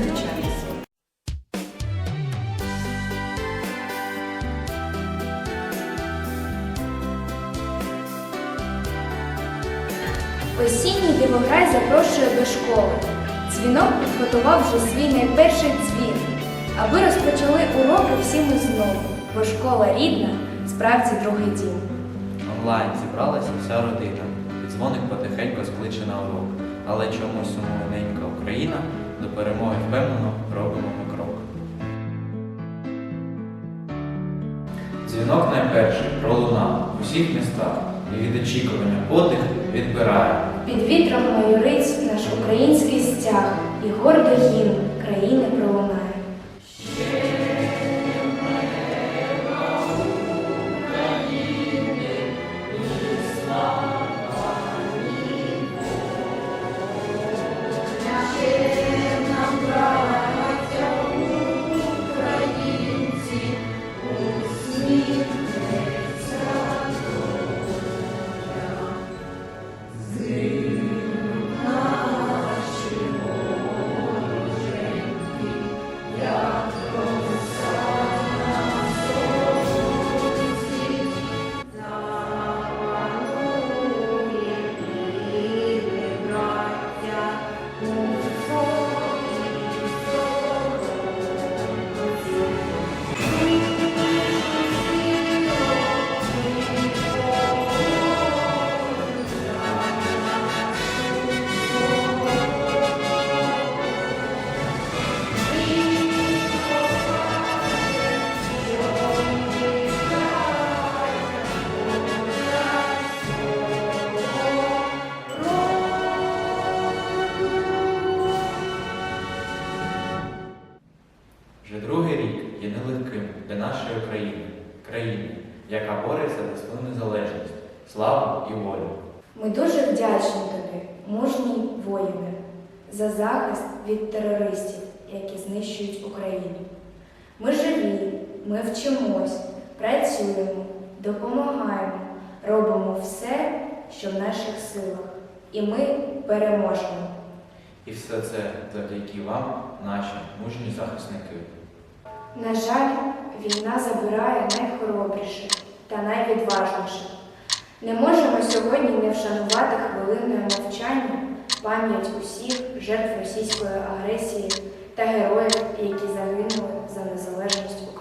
навчатися. Осінній дивограй запрошує до школи. Дзвінок підготував вже свій найперший дзвін, аби розпочали уроки всі ми знову, бо школа рідна, справді другий дім. Онлайн зібралася вся родина. Дзвоник потихеньку скличе на урок. Але чомусь умовненька Україна до перемоги впевнено робимо ми крок. Дзвінок найперший пролунав в усіх містах і від очікування подих відбирає. Під вітром майориць наш український стяг, і гордо гімн країни пролунає. Терористів, які знищують Україну. Ми живі, ми вчимось, працюємо, допомагаємо, робимо все, що в наших силах, і ми переможемо. І все це завдяки вам, наші мужні захисники. На жаль, війна забирає найхоробріших та найвідважніших. Не можемо сьогодні не вшанувати хвилиною мовчання пам'ять усіх жертв російської агресії та героїв, які загинули за незалежність України.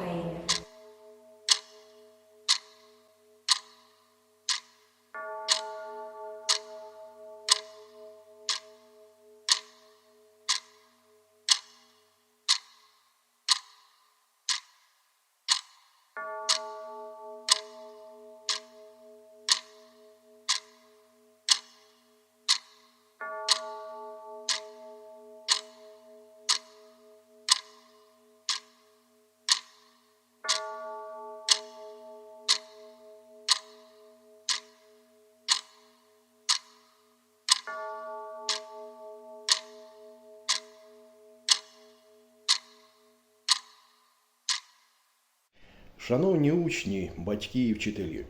Шановні учні, батьки і вчителі,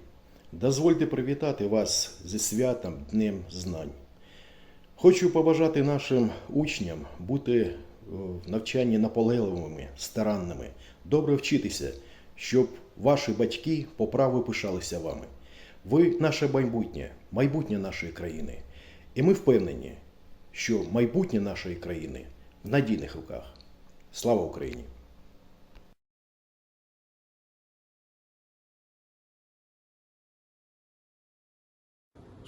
дозвольте привітати вас зі святом Днем Знань. Хочу побажати нашим учням бути е, в навчанні наполегливими, старанними, добре вчитися, щоб ваші батьки по праву пишалися вами. Ви наше майбутнє, майбутнє нашої країни. І ми впевнені, що майбутнє нашої країни в надійних руках. Слава Україні!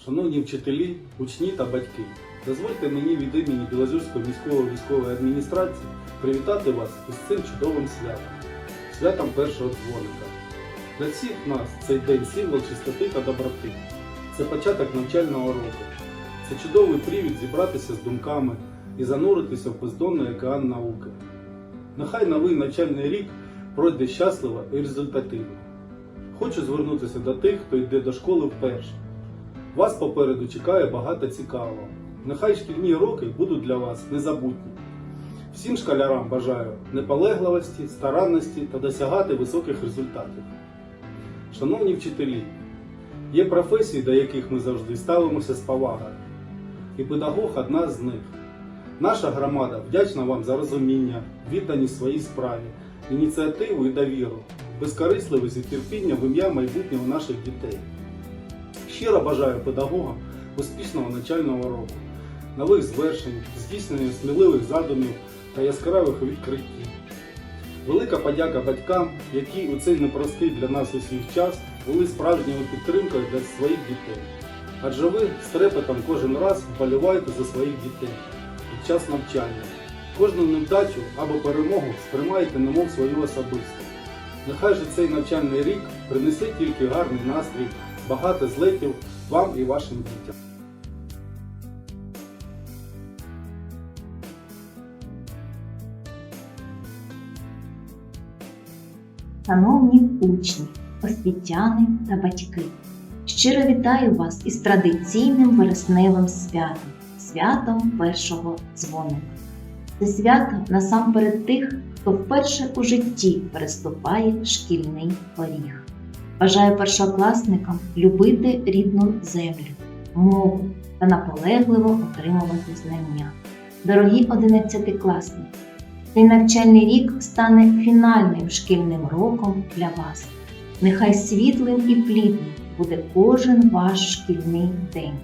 Шановні вчителі, учні та батьки, дозвольте мені від імені Білозерської міської військової адміністрації привітати вас із цим чудовим святом, святом першого дзвоника. Для всіх нас цей день символ чистоти та доброти. Це початок навчального року. Це чудовий привід зібратися з думками і зануритися в бездонний океан науки. Нехай новий навчальний рік пройде щасливо і результативно. Хочу звернутися до тих, хто йде до школи вперше. Вас попереду чекає багато цікавого. Нехай шкільні роки будуть для вас незабутні. Всім школярам бажаю наполегливості, старанності та досягати високих результатів. Шановні вчителі, є професії, до яких ми завжди ставимося з повагою, і педагог одна з них. Наша громада вдячна вам за розуміння, відданість своїй справі, ініціативу і довіру, безкорисливість і терпіння в ім'я майбутнього наших дітей. Щиро бажаю педагогам успішного навчального року, нових звершень, здійснення сміливих задумів та яскравих відкриттів. Велика подяка батькам, які у цей непростий для нас усіх час були справжньою підтримкою для своїх дітей. Адже ви з трепетом кожен раз вболіваєте за своїх дітей під час навчання. Кожну невдачу або перемогу сприймаєте немов свою особисту. Нехай же цей навчальний рік принесе тільки гарний настрій, багато злетів вам і вашим дітям. Шановні учні, освітяни та батьки, щиро вітаю вас із традиційним вересневим святом, святом першого дзвоника. Це свято насамперед тих, хто вперше у житті переступає шкільний поріг. Бажаю першокласникам любити рідну землю, мову та наполегливо отримувати знання. Дорогі одинадцятикласники, цей навчальний рік стане фінальним шкільним роком для вас. Нехай світлим і плідним буде кожен ваш шкільний день,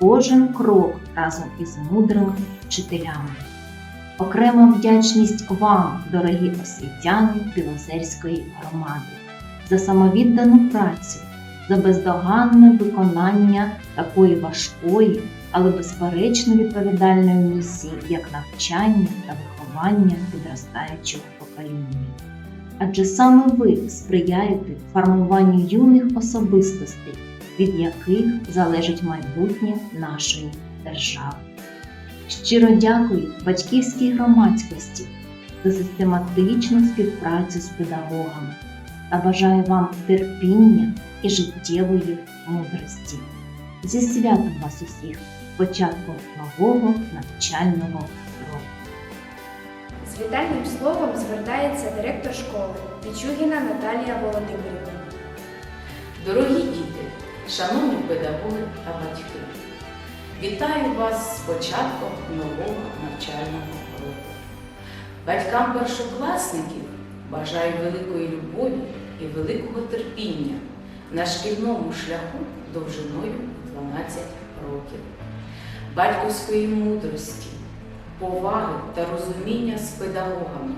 кожен крок разом із мудрими вчителями. Окрема вдячність вам, дорогі освітяни Білозерської громади, за самовіддану працю, за бездоганне виконання такої важкої, але безперечно відповідальної місії, як навчання та виховання підростаючого покоління. Адже саме ви сприяєте формуванню юних особистостей, від яких залежить майбутнє нашої держави. Щиро дякую батьківській громадськості за систематичну співпрацю з педагогами та бажаю вам терпіння і життєвої мудрості. Зі святом вас усіх, початком нового навчального року. З вітальним словом звертається директор школи Пічугіна Наталія Володимирівна. Дорогі діти, шановні педагоги та батьки, вітаю вас з початком нового навчального року. Батькам першокласників бажаю великої любові і великого терпіння на шкільному шляху довжиною 12 років, батьківської мудрості, поваги та розуміння з педагогами,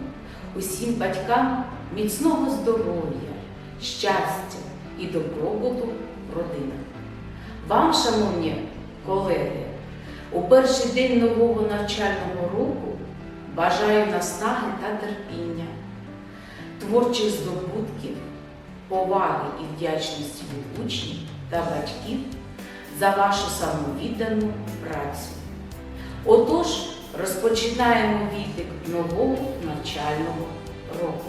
усім батькам міцного здоров'я, щастя і добробуту в родинах. Вам, шановні колеги, у перший день нового навчального року бажаю наснаги та терпіння, творчих здобутків, поваги і вдячності від учнів та батьків за вашу самовіддану працю. Отож, розпочинаємо відлік нового навчального року.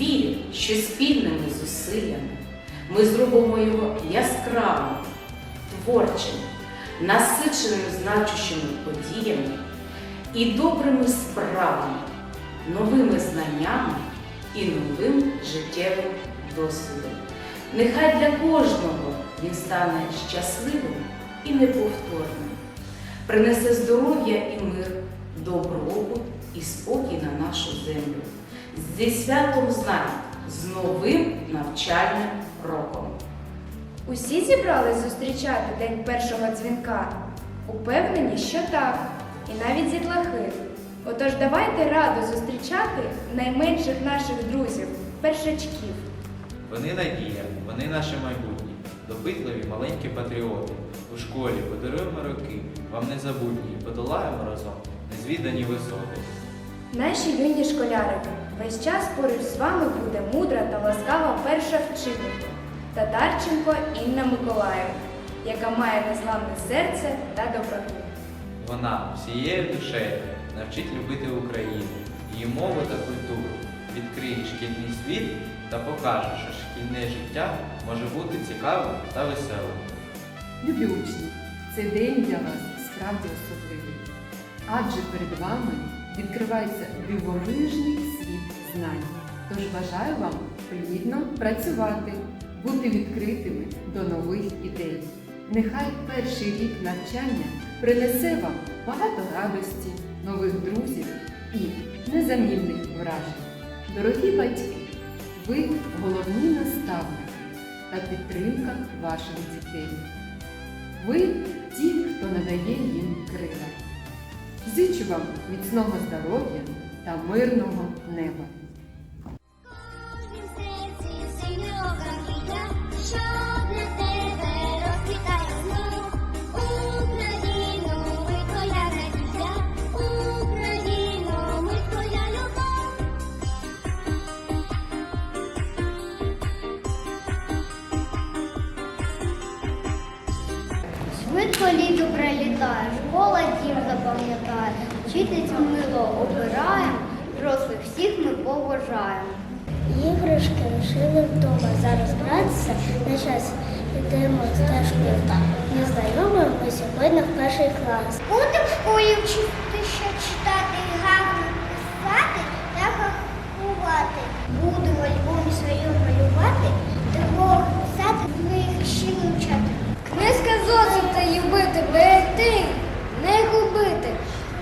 Вірю, що спільними зусиллями ми зробимо його яскравим, творчим, насиченим значущими подіями і добрими справами, новими знаннями і новим життєвим досвідом. Нехай для кожного він стане щасливим і неповторним, принесе здоров'я і мир, добробут і спокій на нашу землю. Зі святом знань, з новим навчальним роком. Усі зібрались зустрічати день першого дзвінка. Упевнені, що так, і навіть дітлахи. Отож давайте радо зустрічати найменших наших друзів, першачків. Вони надія, вони наше майбутнє, допитливі маленькі патріоти. У школі подаруємо роки, вам незабутні, подолаємо разом незвідані висоти. Наші юні школярики, весь час поруч з вами буде мудра та ласкава перша вчителька Татарченко Інна Миколаївна, яка має незламне серце та доброту. Вона всією душею навчить любити Україну, її мову та культуру, відкриє шкільний світ та покаже, що шкільне життя може бути цікавим та веселим. Любі учні, цей день для вас справді особливий, адже перед вами відкривається дивовижний світ знань. Тож бажаю вам плідно працювати, бути відкритими до нових ідей. Нехай перший рік навчання принесе вам багато радості, нових друзів і незамінних вражень. Дорогі батьки, ви головні наставники та підтримка ваших дітей. Ви ті, хто надає їм крила. Зичу вам міцного здоров'я та мирного неба. Прилітає, школа дім запам'ятає, вчительцю мило обираємо, дорослих всіх ми поважаємо. Іграшки лишили вдома. Зараз гратися на час йдемо стежкою так. Незнайомими ми сьогодні в перший клас. Будемо в школі вчити ще читати, гарно писати та рахувати. Будемо альбомі своєму малювати, такого писати, ми їх ще вивчати. Книжка любити, берегти, не губити.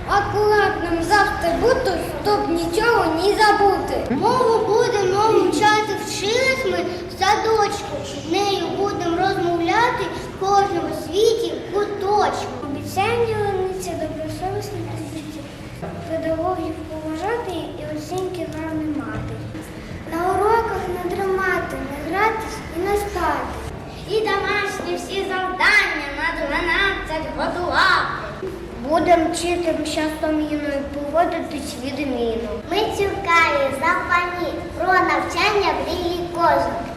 Акуратним завжди бути, щоб нічого не забути. Мову будемо вчати, вчились ми в садочку. Нею будемо розмовляти в кожному світі куточку. Обіцяння лениться добросовісних світі. Педагогів поважати і оцінки гарні мати. На уроках не драмати, не гратись і не спати. І домашні всі завдання на 12 готувати. Будем вчити частоміною поводитись відміну. Ми чекаємо за пані про навчання в мрії кожен.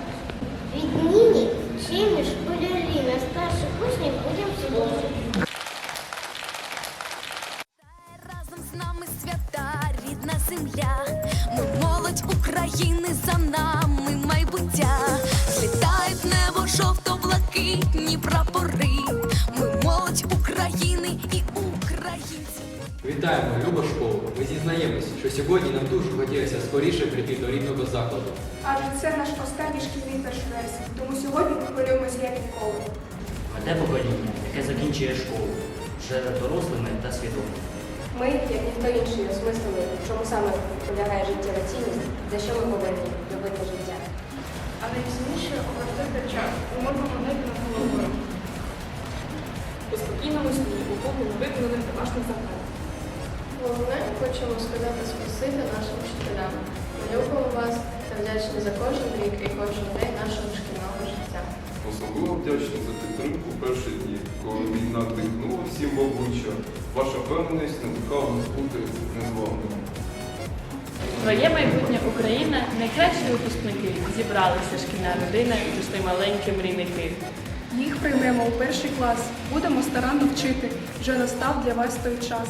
Що сьогодні нам дуже хотілося скоріше прийти до рідного закладу. Адже це наш останній шкільний перший вересень, тому сьогодні ми хвилюємося як ніколи. Веде покоління, яке закінчує школу, вже дорослими та свідомими. Ми, як ніхто інший, осмислили, в чому саме полягає життєва цінність, за що ми повинні любити життя. А найцінніше образити час у модному небі над головою. У спокійному сні, у кухні виконаних домашніх завдань. Головне, хочемо сказати спасибі нашим вчителям. Ми любимо вас та вдячні за кожен рік і кожен день нашого шкільного життя. Особливо вдячні за підтримку перші дні, коли війна дихнула всім в обличчя. Ваша впевненість надихала нас бути незламними. Твоє майбутнє Україна найкращі випускники. Зібралися шкільна родина і пішли маленькі мрійники. Їх приймемо у перший клас, будемо старанно вчити. Вже настав для вас той час.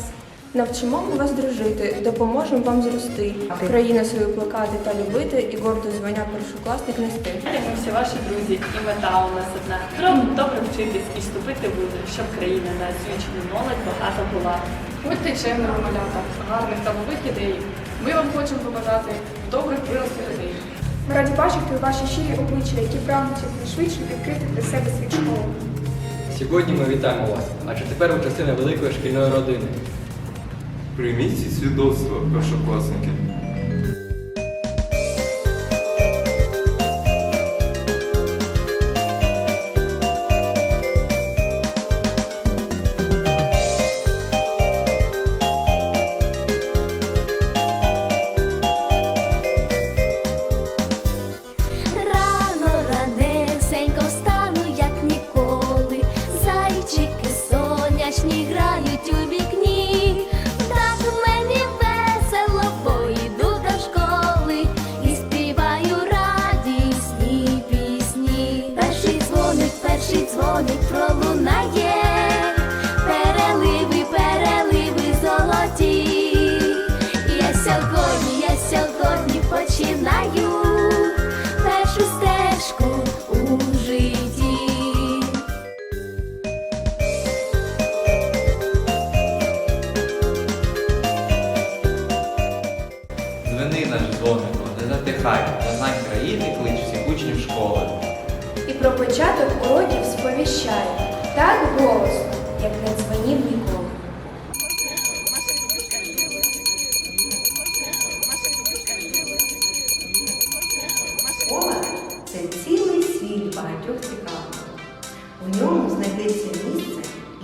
Навчимо ми вас дружити, допоможемо вам зрости, країну свою плекати та любити і гордо звання першокласник нести. Ми всі ваші друзі, і мета у нас одна. Добре, добре вчитись і вступити в вузи, щоб країна на освічену молодь багато була. Будьте чемними малята, гарних та нових ідей. Ми вам хочемо побажати добрих виростів людей. Ми раді бачити ваші щирі обличчя, які прагнуть якнайшвидше відкрити для себе світ школи. Сьогодні ми вітаємо вас, адже тепер ви частина великої шкільної родини. Прийміть ці свідоцтва,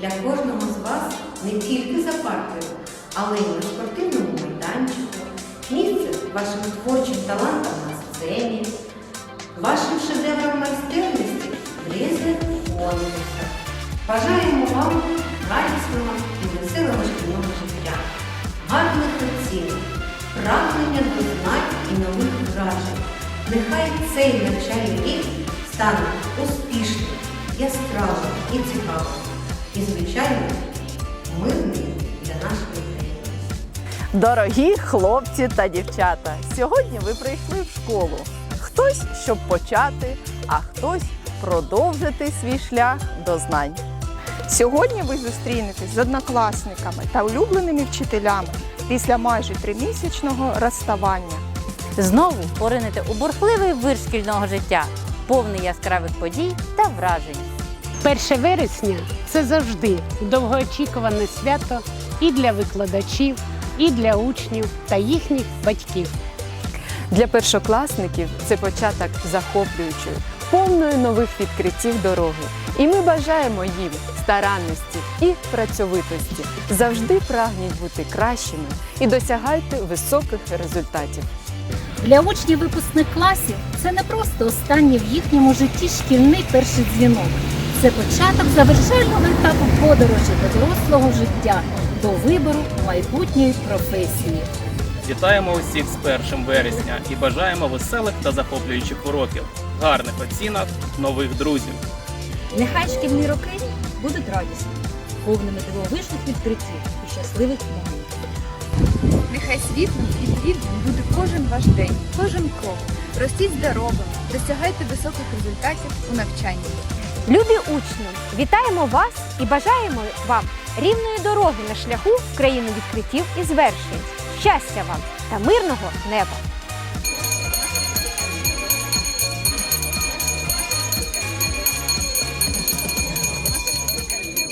для кожного з вас не тільки за партою, але й на спортивному майданчику, місце вашим творчим талантам на сцені, вашим шедеврам майстерності в різних конкурсах. Бажаємо вам радісного і веселого шкільного життя, гарних оцінок, прагнення до знань і нових вражень. Нехай цей навчальний рік стане успішним, яскравим і цікавим. І, звичайно, мирним для нашої країни. Дорогі хлопці та дівчата, сьогодні ви прийшли в школу. Хтось, щоб почати, а хтось продовжити свій шлях до знань. Сьогодні ви зустрінетесь з однокласниками та улюбленими вчителями після майже тримісячного розставання. Знову поринете у бурхливий вир шкільного життя, повний яскравих подій та вражень. 1 вересня це завжди довгоочікуване свято і для викладачів, і для учнів та їхніх батьків. Для першокласників це початок захоплюючої, повної нових відкриттів дороги. І ми бажаємо їм старанності і працьовитості. Завжди прагніть бути кращими і досягайте високих результатів. Для учнів випускних класів це не просто останній в їхньому житті шкільний перший дзвінок. Це початок завершального етапу подорожі до дорослого життя, до вибору майбутньої професії. Вітаємо усіх з 1 вересня і бажаємо веселих та захоплюючих уроків, гарних оцінок, нових друзів. Нехай шкільні роки будуть радісні, повними дивовижних відкриттів і щасливих моментів. Нехай світлим і плідним буде кожен ваш день, кожен крок. Ростіть здоровими, досягайте високих результатів у навчанні. Любі учні, вітаємо вас і бажаємо вам рівної дороги на шляху в країну відкриттів і звершень. Щастя вам та мирного неба!